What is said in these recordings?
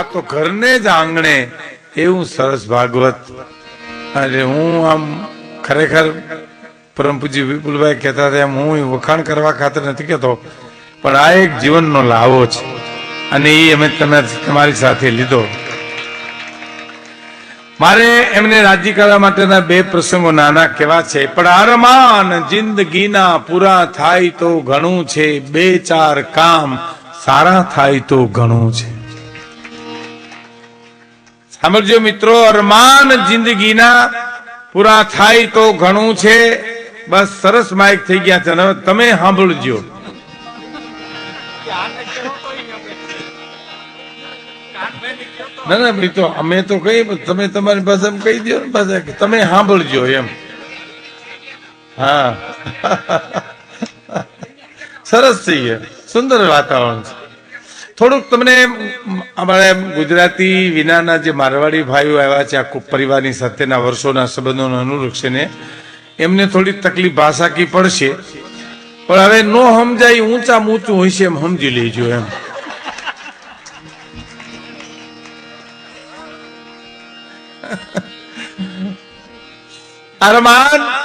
આ તો ઘરને જ આંગણે એવું સરસ ભાગવત. અને હું આમ ખરેખર પરમ પૂજ્ય વિપુલભાઈ કહેતા હતા, એમ હું વખાણ કરવા ખાતર નથી કહેતો, પણ આ એક જીવનનો લાવો છે. અને એ અમે તમે તમારી સાથે લીધો. મારે એમને રાજી કરવા માટેના બે પ્રસંગો નાના કેવા છે. પણ અરમાન જિંદગીના પૂરા થાય તો ઘણું છે. બે ચાર કામ સારા થાય તો ઘણું છે. સાંભળજો મિત્રો, અરમાન જિંદગીના પૂરા થાય તો ઘણું છે. બસ સરસ માઇક થઈ ગયા છે. તમે સાંભળજો. ના ના, ભાઈ અમે તો કઈ, તમે તમારી પાસે કહી દો ને પાછા તમે સાંભળજો એમ. હા. સરસ થઈ ગયા સુંદર વાતાવરણ છે. થોડુંક તમને અમારા ગુજરાતી વિનાના જે મારવાડી ભાઈઓ આવ્યા છે આખું પરિવારની સાથેના વર્ષોના સંબંધોને અનુલક્ષીને એમને થોડી તકલીફ ભાષાકી પડશે. પણ હવે નો સમજાય, ઊંચા ઊંચું હોય છે એમ સમજી લેજો એમ. અરમાન!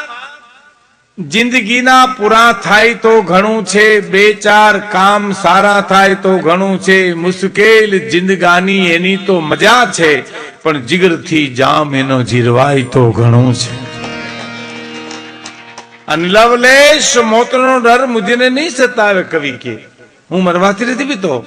જિંદગીના પૂરા થાય તો ઘણું છે, બે ચાર કામ સારા થાય તો ઘણું છે, મુશ્કેલ જિંદગાની એની તો મજા છે, પણ જીગરથી જામ એનો જીરવાય તો ઘણું છે. અને લવલેશ મોતનો ડર મુજને નહીં સતાવે કવિ કે. હું મરવાથી નથી પીતો.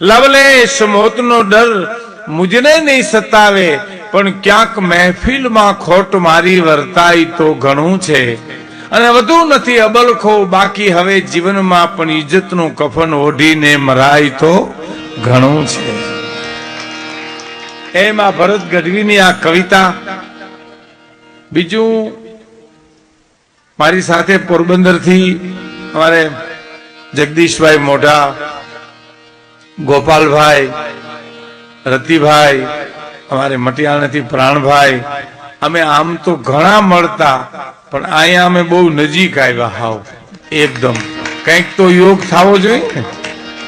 લવલેશ મોતનો ડર મુજને નહીં સતાવે, પણ ક્યાંક મહેફિલમાં ખોટ મારી વર્તાય તો ઘણું છે. અને વધુ નથી અબલખો બાકી હવે જીવનમાં પણ ઇજ્જતનું કફન ઓઢીને મરાય તો ઘણું છે. એમાં ભરત ગઢવીની આ કવિતા. બીજું, મારી સાથે પોરબંદરથી અમારે જગદીશભાઈ મોઢા, ગોપાલભાઈ, રતિભાઈ, અમારે મટિયાણાથી પ્રાણભાઈ અમે આમ તો ઘણા મળતા, પણ અહીંયા અમે બહુ નજીક આવ્યા હાવ, એકદમ. કંઈક તો યોગ થવો જોઈએ ને.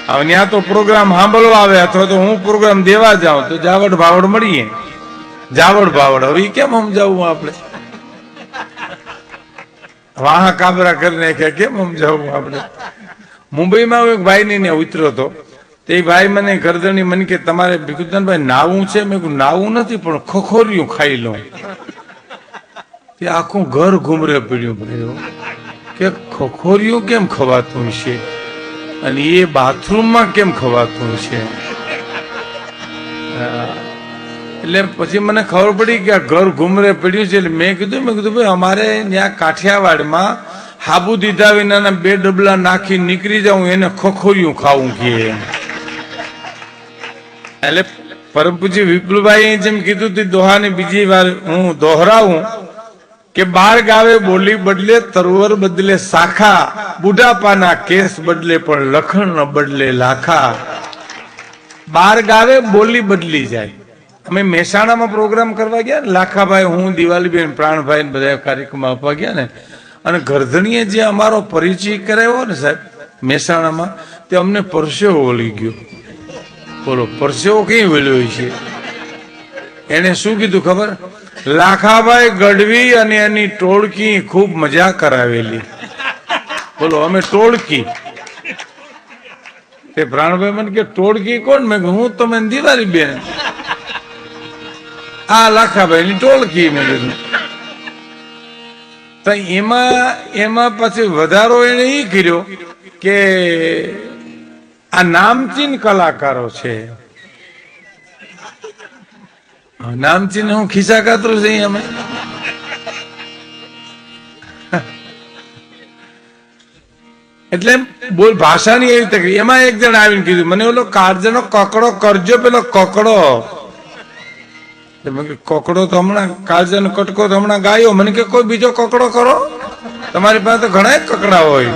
હવે ત્યાં તો પ્રોગ્રામ સાંભળવા આવે, અથવા તો હું પ્રોગ્રામ દેવા જાઉં, તો જાવડ ભાવડ મળીએ. જાવડ ભાવડ, હવે કેમ સમજાવવું આપણે? વાહ કાબરા કરીને કે કેમ સમજાવવું આપણે? મુંબઈમાં એક ભાઈ ને ઉતર્યો હતો. તે ભાઈ મને ગરદણી મને કે, તમારે ભીખુદાનભાઈ નાવું છે? મેં નાવું નથી, પણ ખોખોરિયું ખાઈ લઉં. તે આખું ઘર ઘૂમરે પીડ્યું ભાઈઓ કે ખોખોરિયું કેમ ખવાતું છે અને એ બાથરૂમમાં કેમ ખવાતું છે. એટલે પછી મને ખબર પડી કે આ ઘર ઘૂમરે પડ્યું છે, એટલે મેં કીધું મેં કીધું, ભાઈ, અમારે ત્યાં કાઠિયાવાડમાં હાબુ દીધા વિનાના બે ડબલા નાખી નીકળી જાઉં, એને ખોખોરિયું ખાવું કે. એટલે પરમ પૂજ્ય વિપુલભાઈ જેમ કીધું હતું દોહાને બીજી વાર હું દોહરાવું કે બાર ગાવે બોલી બદલે, તરવર બદલે શાખા, બુઢાપાના કેસ બદલે પણ લખણ ન બદલે લાખા. બાર ગાવે બોલી બદલી જાય. અમે મહેસાણામાં પ્રોગ્રામ કરવા ગયા લાખાભાઈ, હું દિવાળીબેન પ્રાણભાઈ બધા કાર્યક્રમ આપવા ગયા ને, અને ગરધણીએ જે અમારો પરિચય કરાવ્યો ને સાહેબ, મહેસાણામાં, તે અમને પરસેવો વળી ગયો. બોલો, પરસેવો કઈ વળ્યો છે? એને શું કીધું ખબર? લાખાભાઈ ગઢવી અને એની ટોળકી ખૂબ મજા કરાવેલી. બોલો, અમે ટોળકી. તે પ્રાણભાઈ મને કે, ટોળકી કોણ? મેં હું તમે દિવાળી બેન. આ લાખાભાઈ ની ટોળકી મેં કીધું તો એમાં એમાં પછી વધારો એને એ કર્યો કે આ નામચીન કલાકારો છે. નામચીન હું ખિસ્સા કાતરું છે અમે. એટલે બોલ ભાષાની એવી તકલીફ એમાં એક જણ આવીને કીધું, મને ઓલો કારજનો કકડો કરજો પેલો કકડો. કકડો તો હમણાં કાળજાનો કટકો તો હમણાં ગાયો. મને કે, કોઈ બીજો કકડો કરો? તમારી પાસે તો ઘણા કકડા હોય.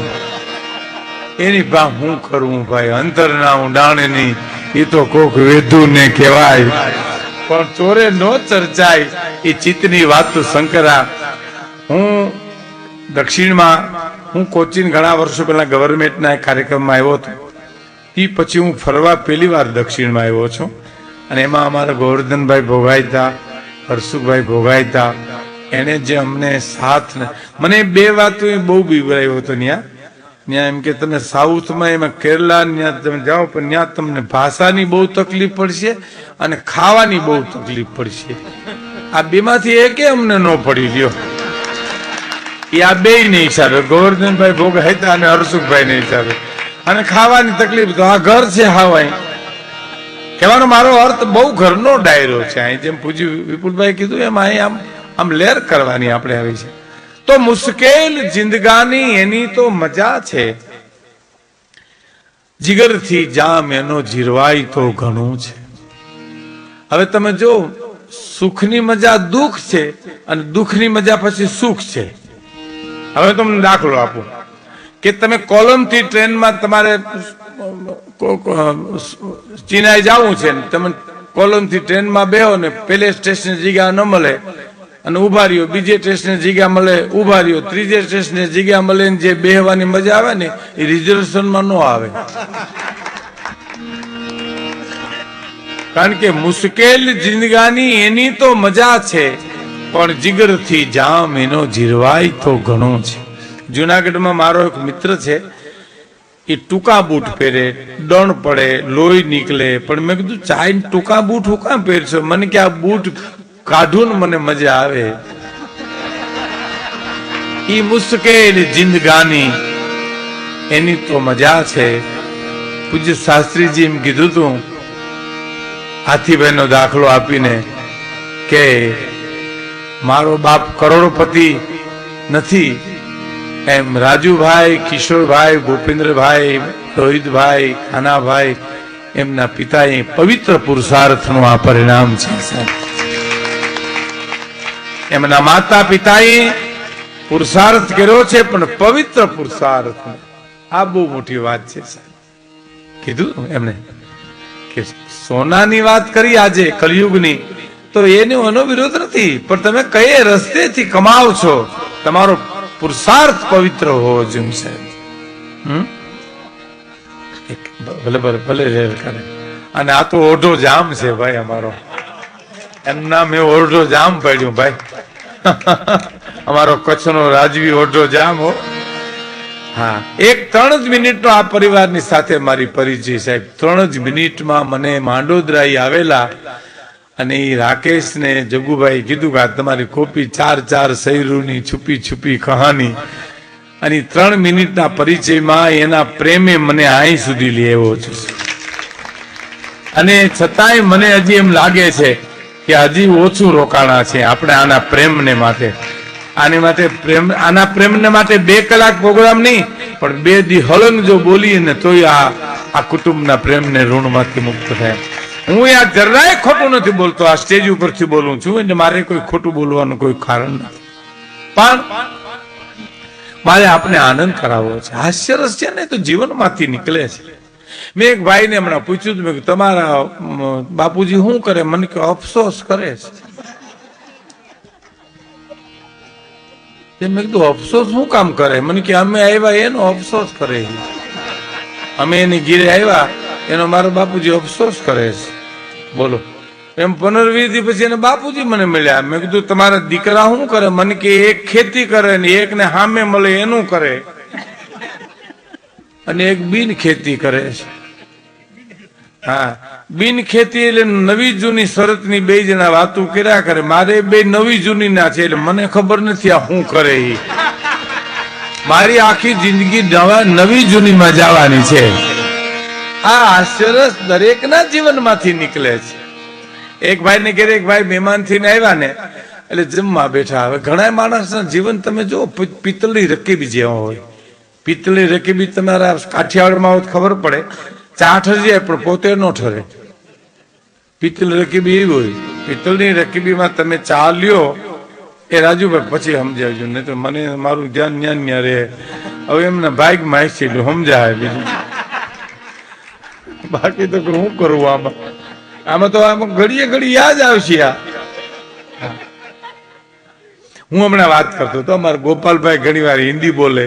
એની ભાવ હું કરવું ભાઈ? અંતર ના ઊંડાણની એ તો કોક વેધુ ને કહેવાય. પણ ચોરે નો ચર્ચાય એ ચિત્તની વાત તો શંકરા. હું દક્ષિણમાં, હું કોચીન ઘણા વર્ષો પહેલા ગવર્મેન્ટના કાર્યક્રમમાં આવ્યો હતો. એ પછી હું ફરવા પહેલી વાર દક્ષિણમાં આવ્યો છું. અને એમાં અમારા ગોવર્ધનભાઈ ભોગાયતા હરસુખભાઈ ભોગાયતા એને જે અમને સાથ મને બે વાતો બહુ બીવરાયો હતો ત્યાં ત્યાં એમ કે તમે સાઉથમાં એમાં કેરલા ત્યાં તમે જાઓ પણ ત્યાં તમને ભાષાની બહુ તકલીફ પડશે અને ખાવાની બહુ તકલીફ પડશે. આ બેમાંથી એકે અમને ન પડી ગયો એ આ બે ને હિસાબે ગોવર્ધનભાઈ ભોગાયતા અને હરસુખભાઈ ને હિસાબે અને ખાવાની તકલીફ તો આ ઘર છે હાવાય કહેવાનો મારો અર્થ બહુ ઘરનો ડાયરો છે. અહીં જેમ પૂજી વિપુલભાઈ કીધું એમ અહીં આમ આમ લેર કરવાની આપણે આવી છે. તો મુશ્કેલ જિંદગાની એની તો મજા છે. જીગરથી જામ એનો જીરવાય તો ઘણું છે. હવે તમે જો, સુખની મજા દુઃખ છે અને દુઃખની મજા પછી સુખ છે. હવે તમને દાખલો આપું. કે તમે કોલમથી ટ્રેનમાં તમારે ચિનાઈ જવું છે ને, તમે કોલમથી ટ્રેનમાં બેહો ને, પેલે સ્ટેશન જગ્યા ન મળે અને ઊભા રહ્યો બીજે સ્ટેશને જગ્યા મળે ઊભા રહ્યો ત્રીજે સ્ટેશને જગ્યા મળે ને જે બેહવાની મજા આવે ને એ રિઝર્વેશનમાં ન આવે. કારણ કે મુશ્કેલ જિંદગાની એની તો મજા છે, પણ જીગરથી જામ એનો જીરવાય તો ઘણો છે. જુનાગઢમાં મારો એક મિત્ર છે, એ ટૂંકા બૂટ પહેરે, દણ પડે, લોહી નીકળે. પણ મેં કીધું ચાઈ ટૂંકા બૂટ હું કામ પહેરશો? મને કે, આ બૂટ કાઢું મને મજા આવે. ઈ મુશ્કેલ જિંદગાની. એની તો મજા છે. પૂજ્ય શાસ્ત્રીજી એમ કીધું તું, હાથીભાઈનો દાખલો આપીને કે, મારો બાપ કરોડપતિ નથી. એમ રાજુભાઈ, કિશોરભાઈ, ભૂપેન્દ્રભાઈ, રોહિતભાઈ, ખાનાભાઈ, એમના પિતાએ પવિત્ર પુરુષાર્થનું આ પરિણામ છે, સાહેબ. એમના માતા પિતાએ પુરુષાર્થ કર્યો છે, પણ પવિત્ર પુરુષાર્થ આ બહુ મોટી વાત છે કીધું એમને કે સોનાની વાત કરી આજે કલયુગની, તો એનો એનો વિરોધ નથી. પણ તમે કઈ રસ્તેથી કમાવ છો? તમારો પુરુષાર્થ પવિત્ર હોવો જોઈએ, સાહેબ. ભલે ભલે ભલે રેલ કરે. અને આ તો ઓઢો જામ છે ભાઈ અમારો. એનું નામ એ ઓઢો જામ પડ્યું ભાઈ. અમારો કચ્છનો રાજવી ઓઢો જામ હો. હા, એક ત્રણ જ મિનિટનો આ પરિવારની સાથે મારી પરિચય સાહેબ. ત્રણ જ મિનિટમાં મને માંડોદરાઈ આવેલા અને એ રાકેશને જગુભાઈ કીધું કે આ તમારી કોપી ચાર ચાર સૈરુની છુપી છુપી કહાની. અને ત્રણ મિનિટના પરિચયમાં એના પ્રેમે મને અહીં સુધી લઈ આવ્યો છે. અને છતાંય મને હજી એમ લાગે છે કે હજી ઓછું રોકાણા છે. આપણે આના પ્રેમને માટે, આની માટે પ્રેમ, આના પ્રેમને માટે બે કલાક પ્રોગ્રામ નહીં, પણ બે દી હલંગ જો બોલીએ ને તોય આ આ કુટુંબના પ્રેમને ઋણમાંથી મુક્ત થાય. હું આ જરાય ખોટું નથી બોલતો. આ સ્ટેજ ઉપરથી બોલું છું એટલે મારે કોઈ ખોટું બોલવાનું કોઈ કારણ નથી. પણ મારે આપણે આનંદ કરાવવો છે. હાસ્યરસ છે ને તો જીવનમાંથી નીકળે છે. મેં એક ભાઈને હમણાં પૂછ્યું મેં તમારા બાપુજી શું કરે? મને કે અફસોસ કરે છે. મેં કીધું, અફસોસ શું કામ કરે? મને કે અમે આવ્યા, એનો અફસોસ કરે છે. અમે એની ગીરે આવ્યા, એનો મારો બાપુજી અફસોસ કરે છે. બોલો. એમ પુનર્વિધિ પછી એને બાપુજી મને મળ્યા. મેં કીધું, તમારા દીકરા શું કરે? મને કે એક ખેતી કરે ને એક ને સામે મળે, એનું કરે. અને એક બિન ખેતી કરે છે. હા, બિન ખેતી એટલે નવી જૂની શરતની બે જણા વાતો કર્યા કરે. મારે બે નવી જૂની ના છે એટલે મને ખબર નથી આ શું કરે એ મારી આખી જિંદગી નવા નવી જૂનીમાં જવાની છે. આ આશ્ચર્ય દરેકના જીવનમાંથી નીકળે છે. એક ભાઈ ને ઘરે એક ભાઈ મહેમાન થઈને આવ્યા ને, એટલે જમવા બેઠા. હવે ઘણા માણસના જીવન તમે જો પિત્તળની રકેબી જેવા હોય. પિત્તળની રકેબી તમારા કાઠિયાવાડમાં આવો ખબર પડે. ચા ઠરી પણ પોતે ન ઠરે. પિત્તળ રકીબી એવી હોય, પિત્તળની રકીબીમાં તમે ચા લ્યો, એ રાજુભાઈ પછી સમજાવજો, નહીં તો મને મારું ધ્યાન ન્યા ન્યા રહે. હવે એમના ભાઈ માં છે, એટલે સમજાય બીજું. બાકી તો હું કરું આમાં? આમાં તો આમાં ઘડીએ ઘડી યાદ આવશે આ. હું હમણાં વાત કરતો તો અમારા ગોપાલભાઈ ઘણી વાર હિન્દી બોલે.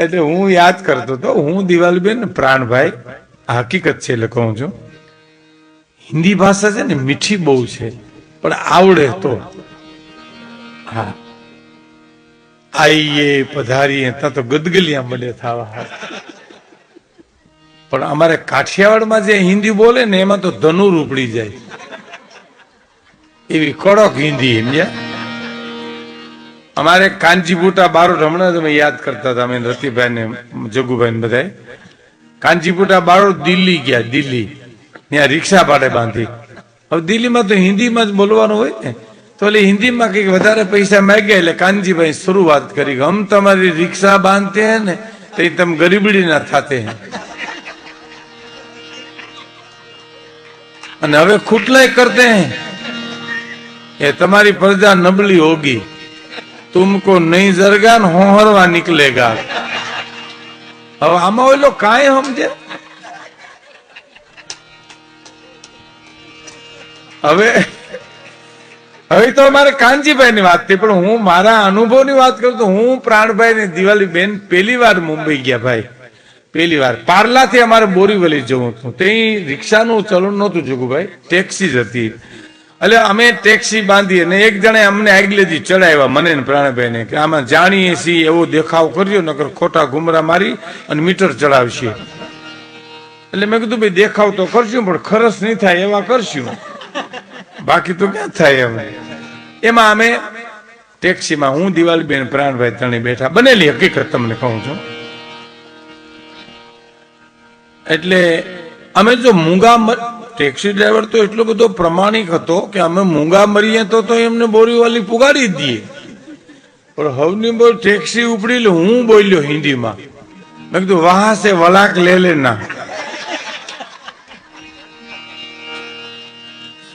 એટલે હું યાદ કરતો હતો, હું દિવાલબેન પ્રાણભાઈ, હકીકત છે એટલે કહું છું. હિન્દી ભાષા છે ને મીઠી બહુ છે, પણ આવડે તો. હા. આઈએ પધારીએ, ત્યાં તો ગદગલિયા મળે થવા. પણ અમારે કાઠિયાવાડમાં જે હિન્દી બોલે ને, એમાં તો ધનુર ઉપડી જાય. એવી કડક હિન્દી, સમજ્યા? અમારે કાંજીબુટા બારોટ હમણાં તમે યાદ કરતા હતા, અમે રતિભાઈ ને જગુભાઈ ને બધા કાંજીબુટા બારોટ દિલ્હી ગયા, દિલ્હી. ત્યાં રિક્ષા ભાડે બાંધી. હવે દિલ્હીમાં તો હિન્દીમાં જ બોલવાનું હોય ને. તો એટલે હિન્દીમાં કંઈક વધારે પૈસા માંગ્યા એટલે કાનજીભાઈ શરૂઆત કરી હમ તમારી રિક્ષા બાંધતે હે ને, તો તમ ગરીબડી ના થાતે હે. અને હવે ખુટલાય કરતે હે. એ તમારી પ્રજા નબળી હોગી. તુમકો નહીં જરગા ને હોહરવા નીકળેગા હવે આમાં ઓલો કાંઈ સમજે હવે હવે તો અમારે કાનજીભાઈ ની વાત થઈ પણ હું મારા અનુભવની વાત કરું તો હું પ્રાણભાઈ ને દિવાળી બેન પહેલી વાર મુંબઈ ગયા ભાઈ પહેલી વાર પાર્લા થી અમારે બોરીવલી જવું હતું તે રિક્ષાનું ચલણ નહોતું જગુભાઈ ટેક્સી જ હતી એટલે અમે ટેક્સી બાંધી અને એક જણે અમને આગલેથી ચડાવ્યા, મને ને પ્રાણભાઈ ને કે આમાં જાણીએ છીએ, એવો દેખાવ કર્યો નકર ખોટા ઘુમરા મારી અને મીટર ચડાવશે. એટલે મેં કીધું, ભાઈ, દેખાવ તો કરશું, પણ ખરસ નહીં થાય, એવા કરશું. બાકી તો ક્યાં થાય એમ? એમાં અમે ટેક્સીમાં હું દિવાળી બેન પ્રાણભાઈ ત્રણે બેઠા. બનેલી હકીકત તમને કહું છું. એટલે અમે જો મૂંગા ટેક્સી ડ્રાઈવર તો એટલો બધો પ્રમાણિક હતો કે અમે મૂંગા મરીએ તો તો એમને બોરીવાલી પુગાડી જ દઈએ પણ હવની બોલ ટેક્સી ઉપડી લે હું બોલ્યો હિન્દીમાં મેં કીધું વહાં સે વલાક લે લેના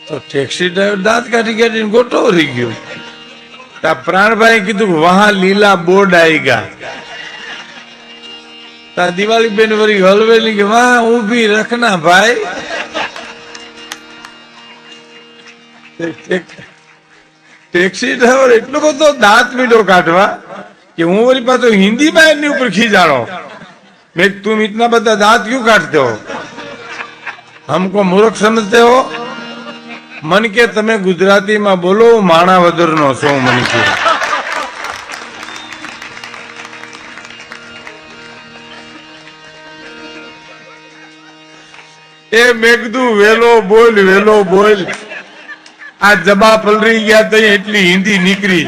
તો ટેક્સી ડ્રાઈવર દાંત કાઢી કાઢીને ગોટો રહી ગયો તા પ્રાણભાઈ કીધું કે વહાં લીલા બોર્ડ આઈગા તા દિવાળી બેન વળી હલવેલી કે વાહ ઊભી રખના ભાઈ ટેક્સી ડ્રાઈવર એટલો બધો દાંત મીઠો કાઢવા કે હું વળી પાછો હિન્દીમાં એમની ઉપર ખીજાડો મેં તું ઇતના બધા દાંત ક્યુ કાઢતે? હો હમકો મૂર્ખ સમજતે હો. મન કે તમે ગુજરાતીમાં બોલો માણાવદર નો છો, મન કે. એ મેઘદુ વેલો બોલ વેલો બોલ. આ જબા પલરી ગયા તો એટલી હિન્દી નીકળી.